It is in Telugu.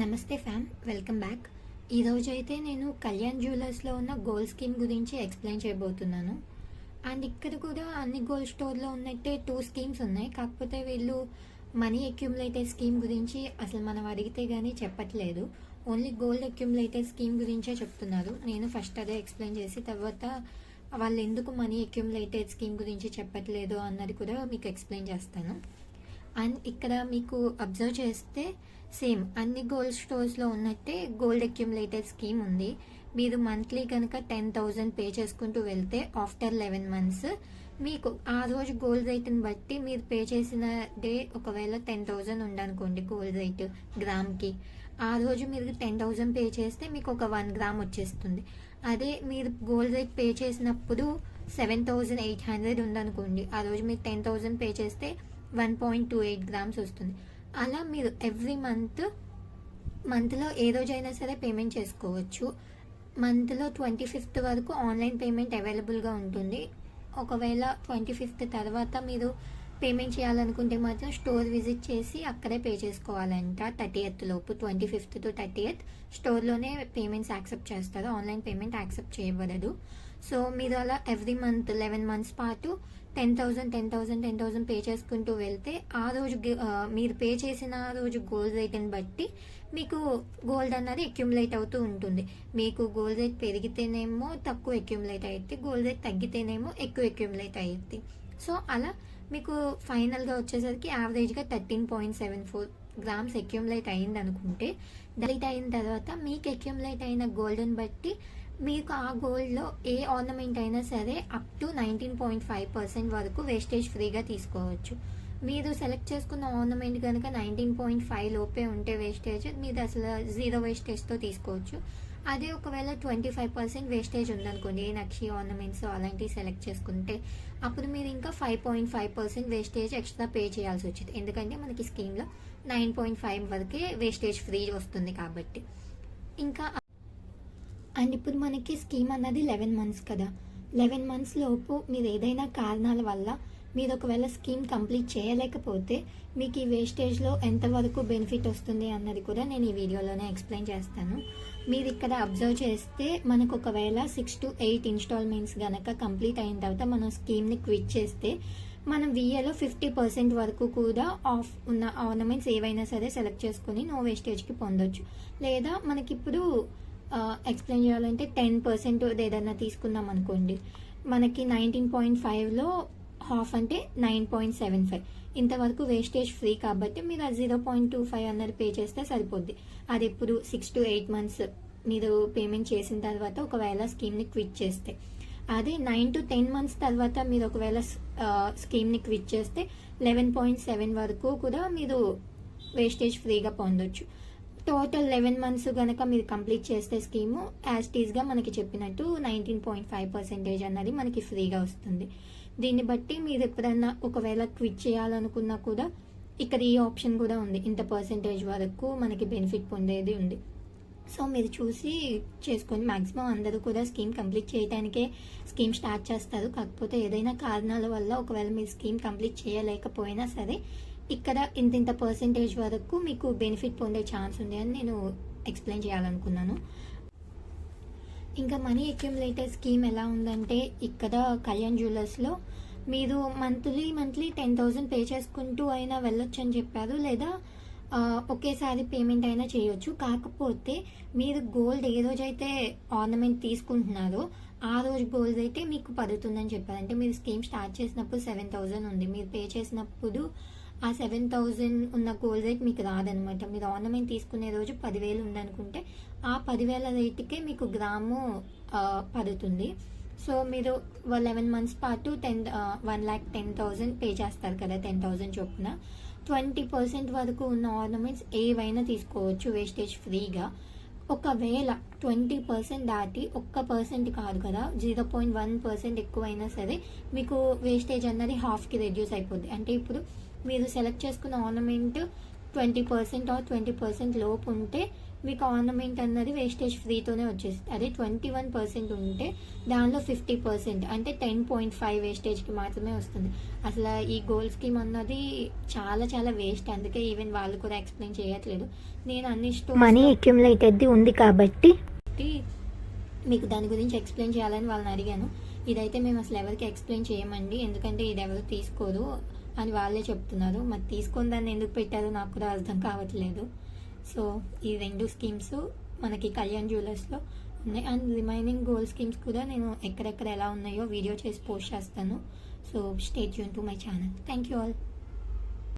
నమస్తే ఫ్యామ్ వెల్కమ్ బ్యాక్ ఈరోజు అయితే నేను కళ్యాణ్ జ్యువెలర్స్లో ఉన్న గోల్డ్ స్కీమ్ గురించి ఎక్స్ప్లెయిన్ చేయబోతున్నాను. అండ్ ఇక్కడ కూడా అన్ని గోల్డ్ స్టోర్లో ఉన్నట్టే టూ స్కీమ్స్ ఉన్నాయి. కాకపోతే వీళ్ళు మనీ అక్యుములేటెడ్ స్కీమ్ గురించి అసలు మనం అడిగితే కానీ చెప్పట్లేదు. ఓన్లీ గోల్డ్ అక్యుములేటెడ్ స్కీమ్ గురించే చెప్తున్నారు. నేను ఫస్ట్ అదే ఎక్స్ప్లెయిన్ చేసి తర్వాత వాళ్ళు ఎందుకు మనీ అక్యుములేటెడ్ స్కీమ్ గురించి చెప్పట్లేదు అన్నది కూడా మీకు ఎక్స్ప్లెయిన్ చేస్తాను. అండ్ ఇక్కడ మీకు అబ్జర్వ్ చేస్తే సేమ్ అన్ని గోల్డ్ స్టోర్స్లో ఉన్నట్టే గోల్డ్ అక్యుములేటెడ్ స్కీమ్ ఉంది. మీరు మంత్లీ కనుక టెన్ థౌజండ్ పే చేసుకుంటూ వెళ్తే ఆఫ్టర్ లెవెన్ మంత్స్ మీకు ఆ రోజు గోల్డ్ రేట్ని బట్టి మీరు పే చేసిన డే ఒకవేళ టెన్ థౌజండ్ ఉండనుకోండి గోల్డ్ రేట్ గ్రామ్కి ఆ రోజు మీరు టెన్ థౌజండ్ పే చేస్తే మీకు ఒక వన్ గ్రామ్ వచ్చేస్తుంది. అదే మీరు గోల్డ్ రేట్ పే చేసినప్పుడు సెవెన్ థౌజండ్ ఎయిట్ హండ్రెడ్ ఉందనుకోండి ఆ రోజు మీరు టెన్ థౌజండ్ పే చేస్తే one point two eight grams వస్తుంది. అలా మీరు ఎవ్రీ మంత్ మంత్లో ఏ రోజైనా సరే పేమెంట్ చేసుకోవచ్చు. మంత్లో ట్వంటీ ఫిఫ్త్ వరకు ఆన్లైన్ పేమెంట్ అవైలబుల్గా ఉంటుంది. ఒకవేళ ట్వంటీ ఫిఫ్త్ తర్వాత మీరు పేమెంట్ చేయాలనుకుంటే మాత్రం స్టోర్ విజిట్ చేసి అక్కడే పే చేసుకోవాలంట. థర్టీ ఎయిత్ లోపు twenty fifth to thirty eighth స్టోర్లోనే payments accept చేస్తారు. ఆన్లైన్ పేమెంట్ యాక్సెప్ట్ చేయబడదు. సో మీరు అలా ఎవ్రీ మంత్ లెవెన్ మంత్స్ పాటు ten thousand ten thousand ten thousand pay చేసుకుంటూ వెళ్తే ఆ రోజు మీరు పే చేసిన ఆ రోజు గోల్డ్ రేట్ని బట్టి మీకు గోల్డ్ అన్నది అక్యుములేట్ అవుతూ ఉంటుంది. మీకు గోల్డ్ రేట్ పెరిగితేనేమో తక్కువ అక్యుములేట్ అయ్యింది గోల్డ్ రేట్ తగ్గితేనేమో ఎక్కువ అక్యుములేట్ అయ్యింది సో అలా మీకు ఫైనల్గా వచ్చేసరికి యావరేజ్గా thirteen point seven four grams accumulate అయింది అనుకుంటే డెలిట్ అయిన తర్వాత మీకు అక్యుములేట్ అయిన గోల్డ్ని బట్టి మీకు ఆ గోల్డ్లో ఏ ఆర్నమెంట్ అయినా సరే up to nineteen point five percent వరకు వేస్టేజ్ ఫ్రీగా తీసుకోవచ్చు. మీరు సెలెక్ట్ చేసుకున్న ఆర్నమెంట్ కనుక నైన్టీన్ పాయింట్ ఫైవ్ లోపే ఉంటే వేస్టేజ్ మీరు అసలు జీరో వేస్టేజ్తో తీసుకోవచ్చు. అదే ఒకవేళ ట్వంటీ ఫైవ్ పర్సెంట్ వేస్టేజ్ ఉందనుకోండి ఏ నక్షి ఆర్నమెంట్స్ అలాంటివి సెలెక్ట్ చేసుకుంటే అప్పుడు మీరు ఇంకా five point five percent wastage extra pay చేయాల్సి వచ్చింది. ఎందుకంటే మనకి స్కీమ్లో నైన్ పాయింట్ ఫైవ్ వరకే వేస్టేజ్ ఫ్రీ వస్తుంది కాబట్టి. ఇంకా అండ్ ఇప్పుడు మనకి స్కీమ్ అన్నది లెవెన్ మంత్స్ కదా. లెవెన్ మంత్స్ లోపు మీరు ఏదైనా కారణాల వల్ల మీరు ఒకవేళ స్కీమ్ కంప్లీట్ చేయలేకపోతే మీకు ఈ వేస్టేజ్లో ఎంతవరకు బెనిఫిట్ వస్తుంది అన్నది కూడా నేను ఈ వీడియోలోనే ఎక్స్ప్లెయిన్ చేస్తాను. మీరు ఇక్కడ అబ్జర్వ్ చేస్తే మనకు ఒకవేళ సిక్స్ టు ఎయిట్ ఇన్స్టాల్మెంట్స్ కనుక కంప్లీట్ అయిన తర్వాత మనం స్కీమ్ని క్విట్ చేస్తే మనం విఏలో ఫిఫ్టీ పర్సెంట్ వరకు కూడా ఆఫ్ ఉన్న ఆర్నమెంట్స్ ఏవైనా సరే సెలెక్ట్ చేసుకుని నో వేస్టేజ్కి పొందొచ్చు. లేదా మనకిప్పుడు ఎక్స్ప్లెయిన్ చేయాలంటే టెన్ పర్సెంట్ ఏదైనా తీసుకున్నాం అనుకోండి. మనకి నైన్టీన్ పాయింట్ ఫైవ్లో హాఫ్ అంటే నైన్ పాయింట్ సెవెన్ ఫైవ్ ఇంతవరకు వేస్టేజ్ ఫ్రీ కాబట్టి మీరు ఆ జీరో పాయింట్ టూ ఫైవ్ అన్నది పే చేస్తే సరిపోద్ది. అది ఎప్పుడు సిక్స్ టు ఎయిట్ మంత్స్ మీరు పేమెంట్ చేసిన తర్వాత ఒకవేళ స్కీమ్ని క్విట్ చేస్తే. అదే నైన్ టు టెన్ మంత్స్ తర్వాత మీరు ఒకవేళ స్కీమ్ని క్విట్ చేస్తే లెవెన్ పాయింట్ సెవెన్ వరకు కూడా మీరు వేస్టేజ్ ఫ్రీగా పొందొచ్చు. టోటల్ లెవెన్ మంత్స్ కనుక మీరు కంప్లీట్ చేస్తే స్కీము యాజ్ టీజ్గా మనకి చెప్పినట్టు నైన్టీన్ పాయింట్ ఫైవ్ పర్సెంటేజ్ అన్నది మనకి ఫ్రీగా వస్తుంది. దీన్ని బట్టి మీరు ఎప్పుడన్నా ఒకవేళ క్విట్ చేయాలనుకున్నా కూడా ఇక్కడ ఈ ఆప్షన్ కూడా ఉంది. ఇంత పర్సెంటేజ్ వరకు మనకి బెనిఫిట్ పొందేది ఉంది. సో మీరు చూసి చేసుకొని మ్యాక్సిమం అందరూ కూడా స్కీమ్ కంప్లీట్ చేయడానికే స్కీమ్ స్టార్ట్ చేస్తారు. కాకపోతే ఏదైనా కారణాల వల్ల ఒకవేళ మీరు స్కీమ్ కంప్లీట్ చేయలేకపోయినా సరే ఇక్కడ ఇంత ఇంత పర్సెంటేజ్ వరకు మీకు బెనిఫిట్ పొందే ఛాన్స్ ఉంది అని నేను ఎక్స్ప్లెయిన్ చేయాలనుకున్నాను. ఇంకా మనీ అక్యుములేటర్ స్కీమ్ ఎలా ఉందంటే ఇక్కడ కళ్యాణ్ జ్యువెలర్స్లో మీరు monthly monthly ten thousand pay చేసుకుంటూ అయినా వెళ్ళొచ్చు అని చెప్పారు. లేదా ఒకేసారి పేమెంట్ అయినా చేయొచ్చు. కాకపోతే మీరు గోల్డ్ ఏ రోజైతే ఆర్నమెంట్ తీసుకుంటున్నారో ఆ రోజు గోల్డ్ అయితే మీకు పడుతుందని చెప్పారు. అంటే మీరు స్కీమ్ స్టార్ట్ చేసినప్పుడు సెవెన్ థౌజండ్ ఉంది. మీరు పే చేసినప్పుడు ఆ సెవెన్ థౌజండ్ ఉన్న గోల్డ్ రేట్ మీకు రాదనమాట. మీరు ఆర్నమెంట్ తీసుకునే రోజు పదివేలు ఉందనుకుంటే ఆ పదివేల రేటుకే మీకు గ్రాము పడుతుంది. సో మీరు లెవెన్ మంత్స్ పాటు ten one lakh ten thousand pay చేస్తారు కదా టెన్ థౌజండ్ చొప్పున. ట్వంటీ పర్సెంట్ వరకు ఉన్న ఆర్నమెంట్స్ ఏవైనా తీసుకోవచ్చు వేస్టేజ్ ఫ్రీగా ఒకవేళ ట్వంటీ పర్సెంట్ దాటి ఒక్క పర్సెంట్ కాదు కదా జీరో పాయింట్ వన్ పర్సెంట్ ఎక్కువైనా సరే మీకు వేస్టేజ్ అన్నది హాఫ్కి రెడ్యూస్ అయిపోద్ది. అంటే ఇప్పుడు మీరు సెలెక్ట్ చేసుకున్న ornament twenty percent or twenty percent లోపు ఉంటే మీకు ఆర్నమెంట్ అన్నది వేస్టేజ్ ఫ్రీతోనే వచ్చేస్తుంది. అదే ట్వంటీ వన్ పర్సెంట్ ఉంటే దానిలో ఫిఫ్టీ పర్సెంట్ అంటే టెన్ పాయింట్ ఫైవ్ వేస్టేజ్కి మాత్రమే వస్తుంది. అసలు ఈ గోల్డ్ స్కీమ్ అన్నది చాలా చాలా వేస్ట్ అందుకే ఈవెన్ వాళ్ళు కూడా ఎక్స్ప్లెయిన్ చేయట్లేదు. నేను అన్ని మనీ స్టోర్ అక్యుములేటెడ్ ఉంది కాబట్టి. మీకు దాని గురించి ఎక్స్ప్లెయిన్ చేయాలని వాళ్ళని అడిగాను. ఇదైతే మేము అసలు ఎవరికి ఎక్స్ప్లెయిన్ చేయమండి. ఎందుకంటే ఇది ఎవరు తీసుకోరు. అని వాళ్ళే చెప్తున్నారు. మరి తీసుకుని దాన్ని ఎందుకు పెట్టారో నాకు కూడా అర్థం కావట్లేదు. సో ఈ రెండు స్కీమ్స్ మనకి కళ్యాణ్ జ్యువెలర్స్లో ఉన్నాయి. అండ్ రిమైనింగ్ గోల్డ్ స్కీమ్స్ కూడా నేను ఎక్కడెక్కడ ఎలా ఉన్నాయో వీడియో చేసి పోస్ట్ చేస్తాను. So stay Yoon to my channel. Thank you all.